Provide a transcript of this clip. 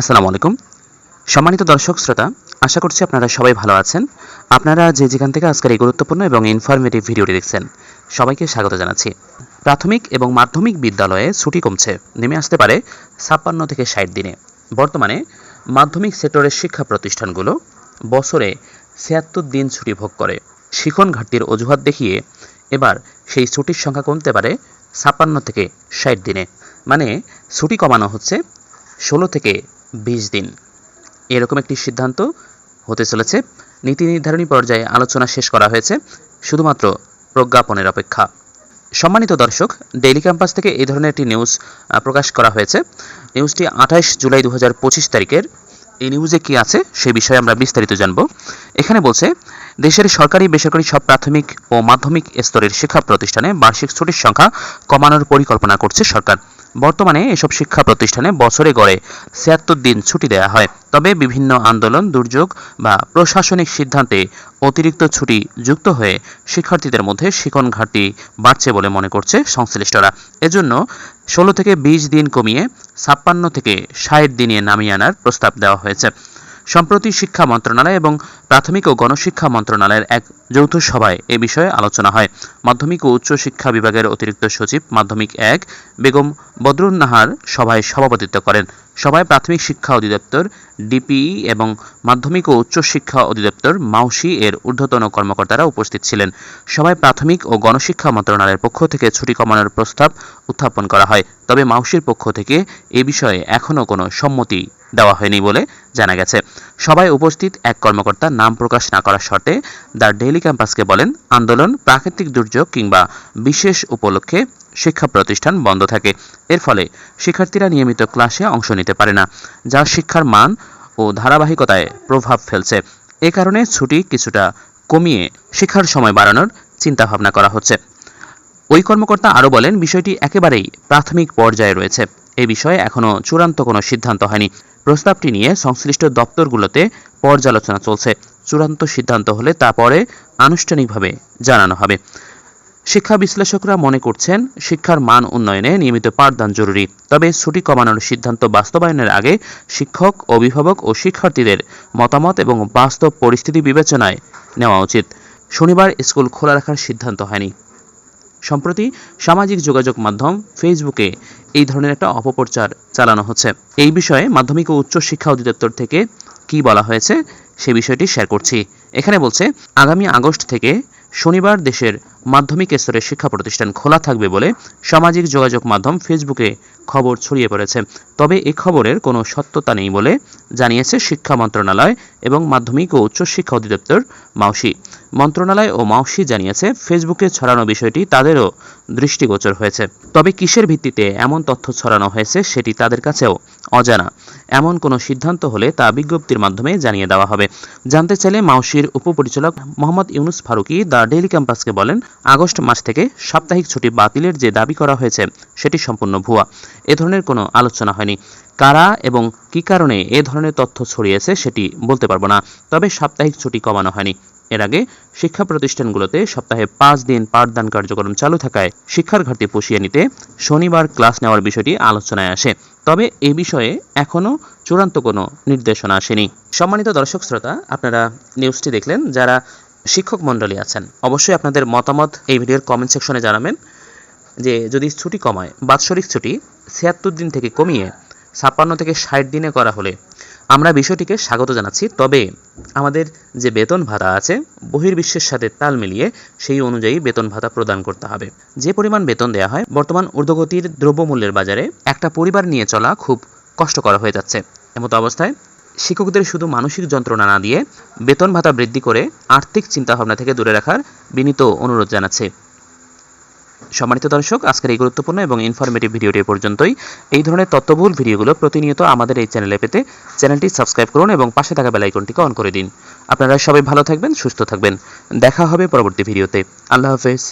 আসসালামু আলাইকুম। সম্মানিত দর্শক, শ্রোতা, আশা করছি আপনারা সবাই ভালো আছেন। আপনারা যে যেখান থেকে আজকের এই গুরুত্বপূর্ণ এবং ইনফরমেটিভ ভিডিওটি দেখছেন, সবাইকে স্বাগত জানাচ্ছি। প্রাথমিক এবং মাধ্যমিক বিদ্যালয়ে ছুটি কমছে, নেমে আসতে পারে ছাপ্পান্ন থেকে ষাট দিনে। বর্তমানে মাধ্যমিক সেক্টরের শিক্ষা প্রতিষ্ঠানগুলো বছরে ছিয়াত্তর দিন ছুটি ভোগ করে। শিখন ঘাটতির অজুহাত দেখিয়ে এবার সেই ছুটির সংখ্যা কমতে পারে ছাপ্পান্ন থেকে ষাট দিনে। মানে ছুটি কমানো হচ্ছে ষোলো থেকে বিশ দিন। এরকম একটি সিদ্ধান্ত হতে চলেছে। নীতি নির্ধারণী পর্যায়ে আলোচনা শেষ করা হয়েছে, শুধুমাত্র প্রজ্ঞাপনের অপেক্ষা। সম্মানিত দর্শক ডেইলি ক্যাম্পাস থেকে এই ধরনের একটি নিউজ প্রকাশ করা হয়েছে। নিউজটি আঠাশ জুলাই দু হাজার পঁচিশ তারিখের। এই নিউজে কি আছে সে বিষয়ে আমরা বিস্তারিত জানব। এখানে বলছে, দেশের সরকারি, বেসরকারি সব প্রাথমিক ও মাধ্যমিক স্তরের শিক্ষা প্রতিষ্ঠানে বার্ষিক ছুটির সংখ্যা কমানোর পরিকল্পনা করছে সরকার। বর্তমানে এসব শিক্ষা প্রতিষ্ঠানে বছরে গড়ে ছিয়াত্তর দিন ছুটি দেওয়া হয়। তবে বিভিন্ন আন্দোলন, দুর্যোগ বা প্রশাসনিক সিদ্ধান্তে অতিরিক্ত ছুটি যুক্ত হয়ে শিক্ষার্থীদের মধ্যে শিকন ঘাটতি বাড়ছে বলে মনে করছে সংশ্লিষ্টরা। এজন্য ষোলো থেকে বিশ দিন কমিয়ে ছাপ্পান্ন থেকে ষাট দিনে নামিয়ে আনার প্রস্তাব দেওয়া হয়েছে। সম্প্রতি শিক্ষা মন্ত্রণালয় এবং প্রাথমিক ও গণশিক্ষা মন্ত্রণালয়ের এক যৌথ সভায় এ বিষয়ে আলোচনা হয়। মাধ্যমিক ও উচ্চ শিক্ষা বিভাগের অতিরিক্ত সচিব মাধ্যমিক এক বেগম বদরুন নাহার সভায় সভাপতিত্ব করেন। সভায় প্রাথমিক শিক্ষা অধিদপ্তর, ডিপিই এবং মাধ্যমিক ও উচ্চ শিক্ষা অধিদপ্তর মাউসি এর ঊর্ধ্বতন কর্মকর্তারা উপস্থিত ছিলেন। সভায় প্রাথমিক ও গণশিক্ষা মন্ত্রণালয়ের পক্ষ থেকে ছুটি কমানোর প্রস্তাব উত্থাপন করা হয়। তবে মাউসির পক্ষ থেকে এ বিষয়ে এখনও কোনো সম্মতি দেওয়া হয়নি বলে জানা গেছে। সবাই উপস্থিত এক কর্মকর্তা নাম প্রকাশ না করার শর্তে দ্য ডেইলি ক্যাম্পাসকে বলেন, আন্দোলন প্রাকৃতিক দুর্যোগ কিংবা বিশেষ উপলক্ষে শিক্ষা প্রতিষ্ঠান বন্ধ থাকে। এর ফলে শিক্ষার্থীরা নিয়মিত ক্লাসে অংশ নিতে পারে না, যা শিক্ষার মান ও ধারাবাহিকতায় প্রভাব ফেলছে। এ কারণে ছুটি কিছুটা কমিয়ে শিক্ষার সময় বাড়ানোর চিন্তাভাবনা করা হচ্ছে। ওই কর্মকর্তা আরও বলেন, বিষয়টি একেবারেই প্রাথমিক পর্যায়ে রয়েছে। এ বিষয়ে এখনও চূড়ান্ত কোনো সিদ্ধান্ত হয়নি। প্রস্তাবটি নিয়ে সংশ্লিষ্ট দপ্তরগুলোতে পর্যালোচনা চলছে। চূড়ান্ত সিদ্ধান্ত হলে তা পরে আনুষ্ঠানিকভাবে জানানো হবে। শিক্ষা বিশ্লেষকরা মনে করছেন, শিক্ষার মান উন্নয়নে নিয়মিত পাঠদান জরুরি। তবে ছুটি কমানোর সিদ্ধান্ত বাস্তবায়নের আগে শিক্ষক, অভিভাবক ও শিক্ষার্থীদের মতামত এবং বাস্তব পরিস্থিতি বিবেচনায় নেওয়া উচিত। শনিবার স্কুল খোলা রাখার সিদ্ধান্ত হয়নি। সম্প্রতি সামাজিক যোগাযোগ মাধ্যম ফেসবুকে এই ধরনের একটা অপপ্রচার চালানো হচ্ছে। এই বিষয়ে মাধ্যমিক ও উচ্চ শিক্ষা অধিদপ্তর থেকে কি বলা হয়েছে সে বিষয়টি শেয়ার করছি। এখানে বলছে, আগামী আগস্ট থেকে শনিবার দেশের মাধ্যমিক স্তরের শিক্ষা প্রতিষ্ঠান খোলা থাকবে বলে সামাজিক যোগাযোগ মাধ্যম ফেসবুকে খবর ছড়িয়ে পড়েছে। তবে এ খবরের কোনো সত্যতা নেই বলে জানিয়েছে শিক্ষা মন্ত্রণালয় এবং মাধ্যমিক ও উচ্চ শিক্ষা অধিদপ্তর মাউসি। মন্ত্রণালয় ও মাউসি জানিয়েছে, ফেসবুকে ছড়ানো বিষয়টি তাদেরও দৃষ্টিগোচর হয়েছে। তবে কিসের ভিত্তিতে এমন তথ্য ছড়ানো হয়েছে সেটি তাদের কাছেও অজানা। এমন কোনো সিদ্ধান্ত হলে তা বিজ্ঞপ্তির মাধ্যমে জানিয়ে দেওয়া হবে। জানতে চাইলে মাউসির উপপরিচালক মোহাম্মদ ইউনুস ফারুকি দ্য ডেইলি ক্যাম্পাসকে বলেন, আগস্ট মাস থেকে সাপ্তাহিক ছুটি বাতিলের যে দাবি করা হয়েছে, সেটি সম্পূর্ণ ভুয়া। এ ধরনের কোনো আলোচনা হয়নি। কারা এবং কী কারণে এ ধরনের তথ্য ছড়িয়েছে সেটি বলতে পারব না, তবে সাপ্তাহিক ছুটি কমানো হয়নি। এর আগে শিক্ষা প্রতিষ্ঠানগুলোতে সপ্তাহে পাঁচ দিন পাঠদান কার্যক্রম চালু থাকায় শিক্ষার ঘাটতি পুষিয়ে নিতে শনিবার ক্লাস নেওয়ার বিষয়টি আলোচনায় আসে। তবে এ বিষয়ে এখনও চূড়ান্ত কোনো নির্দেশনা আসেনি। সম্মানিত দর্শক শ্রোতা, আপনারা নিউজটি দেখলেন, যারা শিক্ষক মণ্ডলী আছেন, অবশ্যই আপনাদের মতামত এই ভিডিওর কমেন্ট সেকশনে জানাবেন যে যদি ছুটি কমায়, বাৎসরিক ছুটি ছিয়াত্তর দিন থেকে কমিয়ে ছাপ্পান্ন থেকে ষাট দিনে করা হলে আমরা বিষয়টিকে স্বাগত জানাচ্ছি। তবে আমাদের যে বেতন ভাতা আছে, বহির্বিশ্বের সাথে তাল মিলিয়ে সেই অনুযায়ী বেতন ভাতা প্রদান করতে হবে। যে পরিমাণ বেতন দেওয়া হয়, বর্তমান ঊর্ধ্বগতির দ্রব্যমূল্যের বাজারে একটা পরিবার নিয়ে চলা খুব কষ্টকর হয়ে যাচ্ছে। এমতো অবস্থায় শিক্ষকদের শুধু মানসিক যন্ত্রণা না দিয়ে বেতন ভাতা বৃদ্ধি করে আর্থিক চিন্তাভাবনা থেকে দূরে রাখার বিনীত অনুরোধ জানাচ্ছে। সম্মানিত দর্শক, আজকের এই গুরুত্বপূর্ণ এবং ইনফরমেটিভ ভিডিওটি পর্যন্তই। এই ধরনের তথ্যবহুল ভিডিওগুলো প্রতিনিয়ত আমাদের এই চ্যানেলে পেতে চ্যানেলটি সাবস্ক্রাইব করুন এবং পাশে থাকা বেলাইকনটিকে অন করে দিন। আপনারা সবাই ভালো থাকবেন, সুস্থ থাকবেন। দেখা হবে পরবর্তী ভিডিওতে। আল্লাহ হাফেজ।